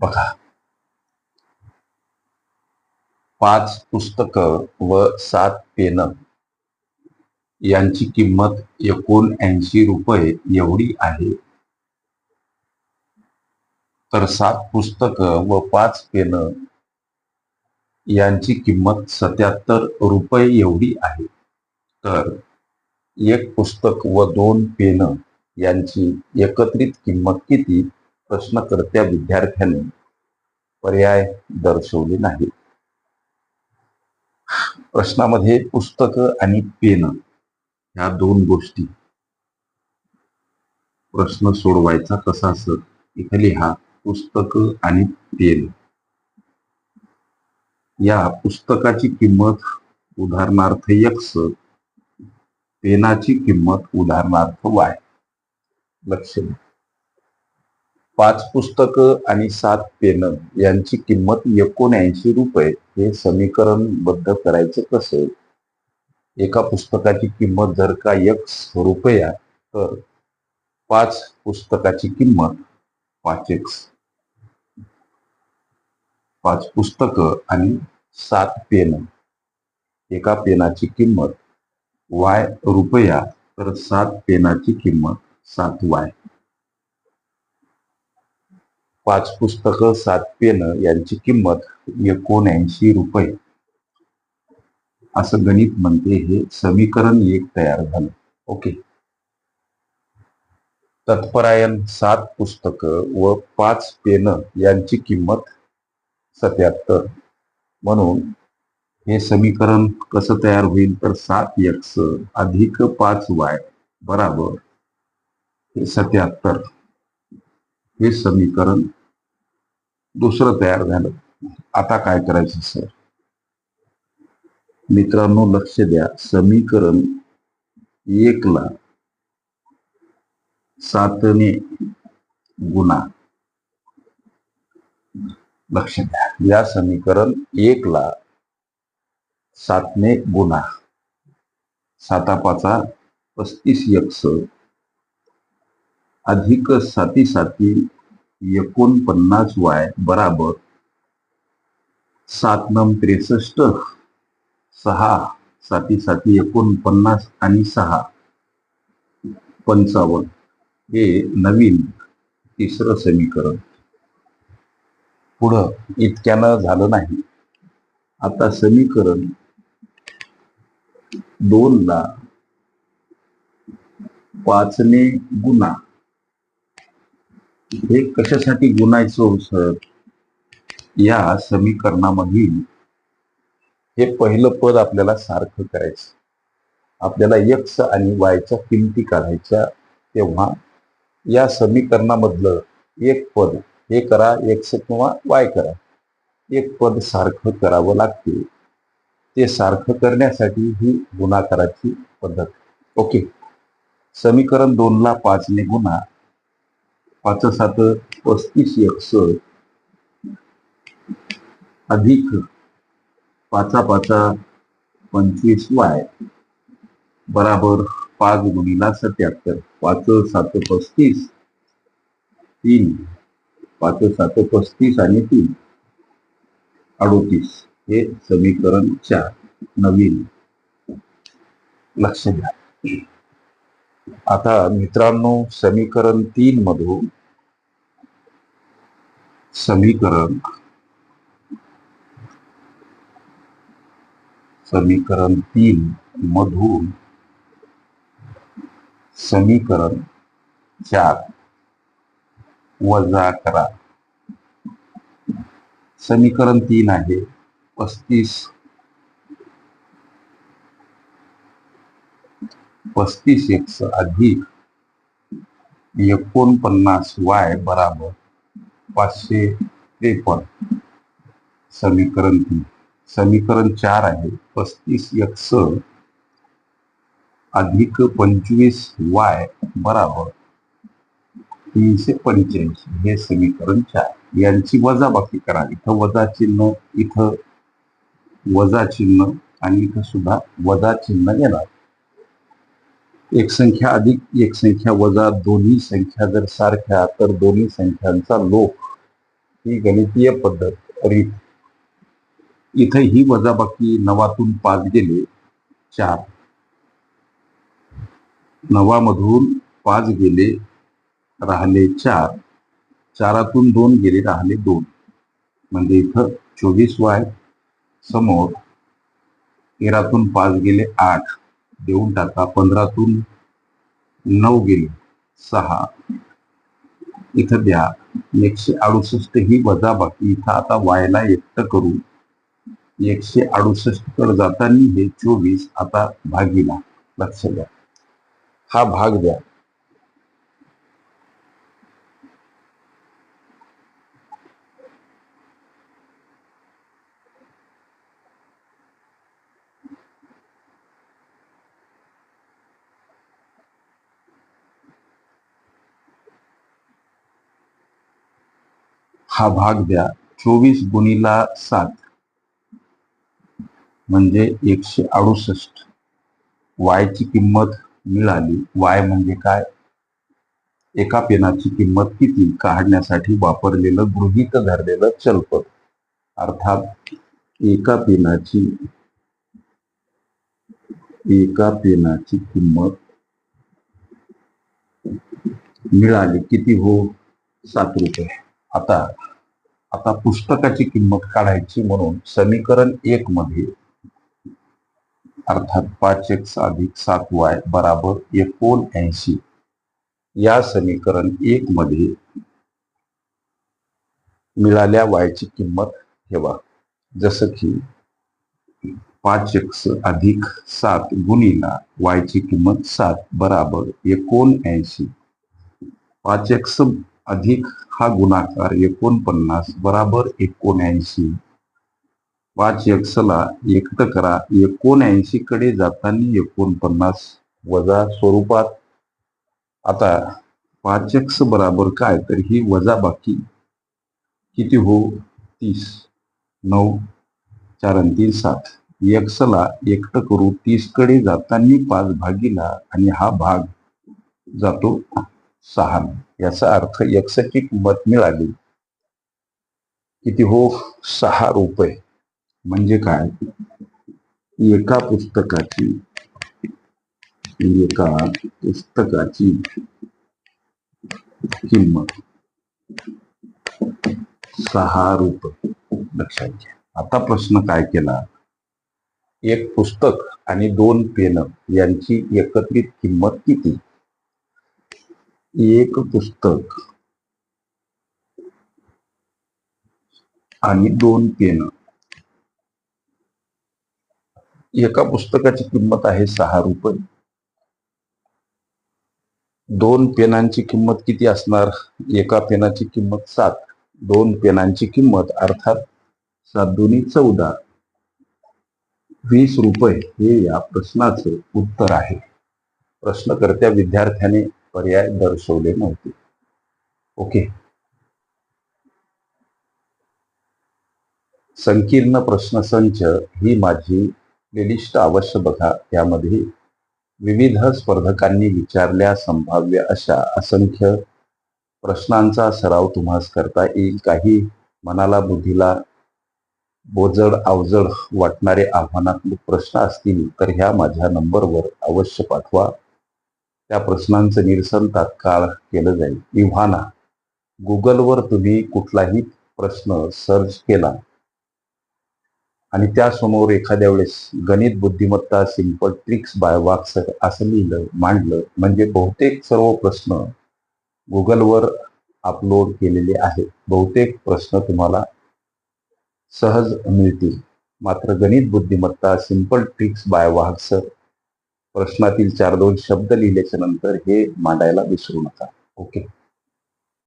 बघा. पाच पुस्तकं व सात पेन यांची किंमत एकोणऐंशी रुपये एवढी आहे. तर सात पुस्तकं व पाच पेन यांची किंमत सत्याहत्तर रुपये एवढी आहे. तर एक पुस्तक व दोन पेन यांची एकत्रित किंमत किती? प्रश्नकर्त्या विद्यार्थ्यांनी पर्याय दर्शवले नाही प्रश्नामध्ये पुस्तक आणि पेन ह्या दोन गोष्टी. प्रश्न सोडवायचा कसा असत इथे लिहा पुस्तक आणि पेन. या पुस्तकाची किंमत उदाहरणार्थ एक्स पेनाची किंमत उदाहरणार्थ वाय लक्ष द्या. पाच पुस्तकं आणि सात पेन यांची किंमत एकोणऐंशी रुपये हे समीकरण बद्ध करायचं कसे? एका पुस्तकाची किंमत जर का एक रुपया तर पाच पुस्तकाची किंमत पाच एक्स पाच पुस्तकं आणि सात पेन. एका पेनाची किंमत वाय रुपया तर सात पेनाची किंमत सात वाय पाच पुस्तकं सात पेन यांची किंमत एकोणऐंशी रुपये. असं गणित म्हणते हे समीकरण एक तयार झालं. ओके. तत्परायण सात पुस्तकं व पाच पेन यांची किंमत सत्याहत्तर. म्हणून हे समीकरण कसं तयार होईल? तर सात एक्स अधिक पाच वाय बराबर हे सत्याहत्तर. हे समीकरण दुसरं तयार झालं. आता काय करायचं सर? मित्रांनो लक्ष द्या. समीकरण एकला सातने गुणा. लक्ष द्या. या समीकरण एकला सातने गुणा. साता पाचा पस्तीस एक्स अधिक साती साती एकोणपन्नास वाय बराबर सात नम त्रेसष्ट सहा साती साती एकोणपन्नास आणि सहा. पंचावन्न. हे नवीन तिसरं समीकरण. पुढं इतक्यानं झालं नाही. आता समीकरण दोन ला पाचने गुणा. हे कशासाठी गुणायचं सर? या समीकरणामधील हे पहिलं पद आपल्याला सारखं करायचं. आपल्याला एक्स आणि वायच्या किमती काढायच्या तेव्हा या समीकरणामधलं एक पद हे करा एक्स किंवा वाय करा. एक पद सारखं करावं लागते. ते सारखं करण्यासाठी ही गुणाकाराची पद्धत. ओके. समीकरण दोनला पाचने गुणा. पाच सात पस्तीस एकस अधिक पाचा पाचा पंचवीस वाय बराबर पाच गुणीला सत्याहत्तर. पाच सात पस्तीस तीन. पाच सात पस्तीस आणि तीन. अडोतीस. हे समीकरण चार. नवीन. लक्ष द्या. आता मित्रांनो समीकरण तीन मधून समीकरण समीकरण तीन मधून समीकरण चार वजा करा. समीकरण तीन आहे पस्तीस पस्तीस एक्स अधिक एकोणपन्नास वाय बराबर पाचशे त्रेपन्न. समीकरण तीन. समीकरण चार आहे. पस्तीस एक्स अधिक पंचवीस वाय बराबर तीनशे पंच्याऐंशी. हे समीकरण चार. यांची वजाबाकी करा. इथं वजा चिन्ह इथं वजा चिन्ह आणि इथं सुद्धा वजा चिन्ह येणार. एक संख्या अधिक एक संख्या वजा दोन्ही संख्या जर सारख्या तर दोन्ही संख्यांचा लोक ही गणितीय पद्धत. रीत इथं ही वजाबाकी नवातून पाच गेले चार. नवामधून पाच गेले राहिले चार. चारातून दोन गेले राहिले दोन. म्हणजे इथं चोवीस वाय समोर तेरातून पाच गेले आठ. देऊन टाका पंधरातून नऊ गेले. सहा. इथं द्या. एकशे अडुसष्ट ही वजा बाकी. इथं आता वायला एकटं करू. एकशे अडुसष्टकडे जाताना हे चोवीस आता भागीला. लक्ष द्या. हा भाग द्या. हा भाग द्या. चोवीस गुणीला सात. म्हणजे एकशे अडुसष्ट. वायची किंमत मिळाली. वाय म्हणजे काय? एका पेनाची किंमत किती? काढण्यासाठी वापरलेलं गृहीत धरलेलं चलपद. अर्थात एका पेनाची एका पेनाची किंमत मिळाली. किती हो? सात रुपये. आता आता पुस्तकाची किंमत काढायची म्हणून समीकरण एक मध्ये अर्थात पाच एक्स अधिक सात वाय बराबर एकोणऐंशी या समीकरण एक मध्ये मिळाल्या वायची किंमत ठेवा. जसं की पाच एक्स अधिक सात गुणीला वायची किंमत सात बराबर एकोणऐंशी पाच एक्स अधिक हा गुणाकार एकोणपन्नास बराबर एकोणऐंशी. पाच एक्सला एकट करा. एकोणऐंशी कडे जाताना एकोणपन्नास वजा स्वरूपात. आता पाच एक्स बराबर काय? तर ही वजा बाकी. किती हो? तीस. नऊ चार आणि तीन सात. एक्सला एकट करू. तीसकडे जाताना पाच भागीला आणि हा भाग जातो. सहा. याचा अर्थ एक्सची किंमत मिळाली. किती हो? सहा रुपये. म्हणजे काय? एका पुस्तकाची एका पुस्तकाची किंमत सहा रुपये. लक्षात घ्या. आता प्रश्न काय केला? एक पुस्तक आणि दोन पेन यांची एकत्रित किंमत किती? एक पुस्तक. आणि दोन पेन. एका पुस्तकाची किंमत आहे सहा रुपये. दोन पेनांची किंमत किती असणार? एका पेनाची किंमत सात. दोन पेनांची किंमत अर्थात सात दोन्ही चौदा. वीस रुपये हे या प्रश्नाचं उत्तर आहे. प्रश्नकर्त्या विद्यार्थ्याने पर्याय दर्शवले नव्हते. ओके संकीर्ण प्रश्नसंच ही माझी प्लेलिस्ट अवश्य बघा. त्यामध्ये विविध स्पर्धकांनी विचारल्या संभाव्य अशा असंख्य प्रश्नांचा सराव तुम्हास करता येईल. काही मनाला बुद्धीला बोजड अवजड वाटणारे आव्हानात्मक प्रश्न असतील तर ह्या माझ्या नंबरवर अवश्य पाठवा. त्या प्रश्नांचं निरसन तात्काळ केलं जाईल. इव्हाना गुगलवर तुम्ही कुठलाही प्रश्न सर्च केला आणि त्यासमोर एखाद्या वेळेस गणित बुद्धिमत्ता सिंपल ट्रिक्स बाय वाक्स असं लिहिलं मांडलं म्हणजे बहुतेक सर्व प्रश्न गुगलवर अपलोड केलेले आहेत. बहुतेक प्रश्न तुम्हाला सहज मिळतील. मात्र गणित बुद्धिमत्ता सिंपल ट्रिक्स बाय वाक्सर प्रश्नातील चार दोन शब्द लिहिल्याच्या नंतर हे मांडायला विसरू नका. ओके?